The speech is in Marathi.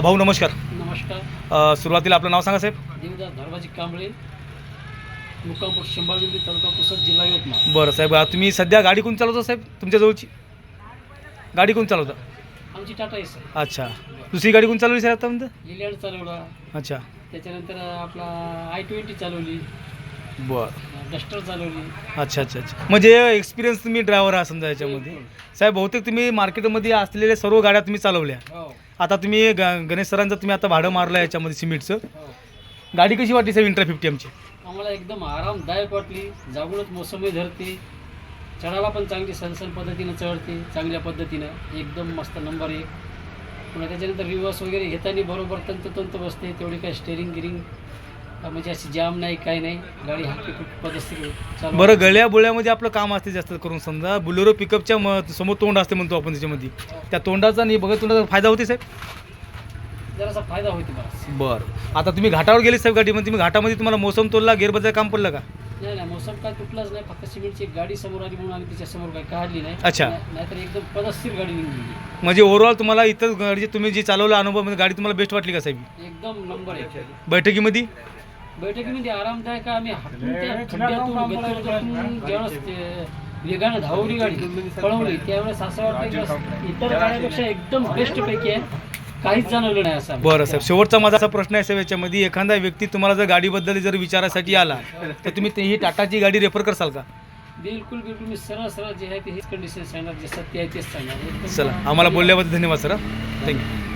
भाऊ नमस्कार. नमस्कार. अ, सुरुवातीला आपलं नाव सांगा साहेब. देवदास धर्माजी कांबळे मुक्कामपूर शंभागिरी तालुका पुसद जिल्हा यवतमाळ. बरं साहेब अ, तुम्ही सध्या गाडी कोण चालवता साहेब? तुमच्या जवळची? गाडी कोण चालवता? आमची टाटा एस आहे. अच्छा. दुसरी गाडी कोण चालवली साहेब आतापर्यंत लिलँड चालवला. अच्छा. त्याच्यानंतर आपला आय ट्वेंटी चालवली. बरं. डस्टर चालवली अच्छा अच्छा अच्छा. म्हणजे एक्सपिरियन्स तुम्ही ड्रायव्हर आहात समजा याच्यामध्ये. साहेब बहुतेक तुम्ही मार्केटमध्ये असलेल्या सर्व गाड्या तुम्ही चालवल्या. हो. आता तुम्ही ग गणेश सरांचं तुम्ही आता भाडं मारलं याच्यामध्ये सिमेंटचं. हो. गाडी कशी वाटली साहेब इंट्रा फिफ्टी आमची? आम्हाला एकदम आरामदायक वाटली. जागूनच मोसमी धरते. चढायला पण चांगली सनसन पद्धतीनं चढते चांगल्या पद्धतीनं. एकदम मस्त नंबर एक. पुन्हा त्याच्यानंतर रिवर्स वगैरे घेताना बरोबर तंतोतंत बसते तेवढी काही स्टेरिंग गिरिंग म्हणजे अशी जाम नाही काही नाही. गाडी हलकी पद्धतशीर चालू बरं गळ्या बोळ्यामध्ये आपलं काम असते जास्त करून समजा. बुलेरो पिकअपच्या म समोर तोंड असते म्हणतो आपण त्याच्यामध्ये. त्या तोंडाचा आणि बघत तोंडाचा फायदा होते साहेब? जरासा फायदा होते बस बरं. आता तुम्ही घाटावर गेले साहेब गाडीमध्ये. तुम्ही घाटामध्ये तुम्हाला मोसम तोलला गेअर बदल काम पडलं का? नाही नाही मोसम काय तुटलाच नाही. फक्त सिमेंटची एक गाडी समोर आली म्हणून आम्ही तिच्या समोर काही काढली नाही. अच्छा. नाही- नाहीतर एकदम पदस्थिर गाडी निघली म्हणजे ओव्हरऑल तुम्हाला इतर गाडी तुम्ही जी चालवला अनुभव म्हणजे गाडी तुम्हाला बेस्ट वाटली का साहेब? एकदम नंबर एक बैठकीमध्ये? बैठकीमध्ये आरामदायक आम्ही हातून त्या खड्ड्यातून गतरतून ज्यावेळेस ते वेगानं धावली गाडी पळवली त्यावेळेस असं वाटतं इतर गाड्यापेक्षा एकदम बेस्ट पैकी आहे. काहीच जाणवलं नाही असं बरं साहेब. शेवटचा माझा असा प्रश्न आहे साहेब याच्यामध्ये एखादा व्यक्ती तुम्हाला जर गाडीबद्दल जर विचारासाठी आला तर तुम्ही ते ही टाटाची गाडी रेफर करसाल का? बिलकुल बिलकुल. मी सरळ सरळ जे आहे ते हेच कंडिशन सांगणार जे सत्य आहे तेच सांगणार. एकदम चला. आम्हाला बोलल्याबद्दल धन्यवाद सर. थँक्यू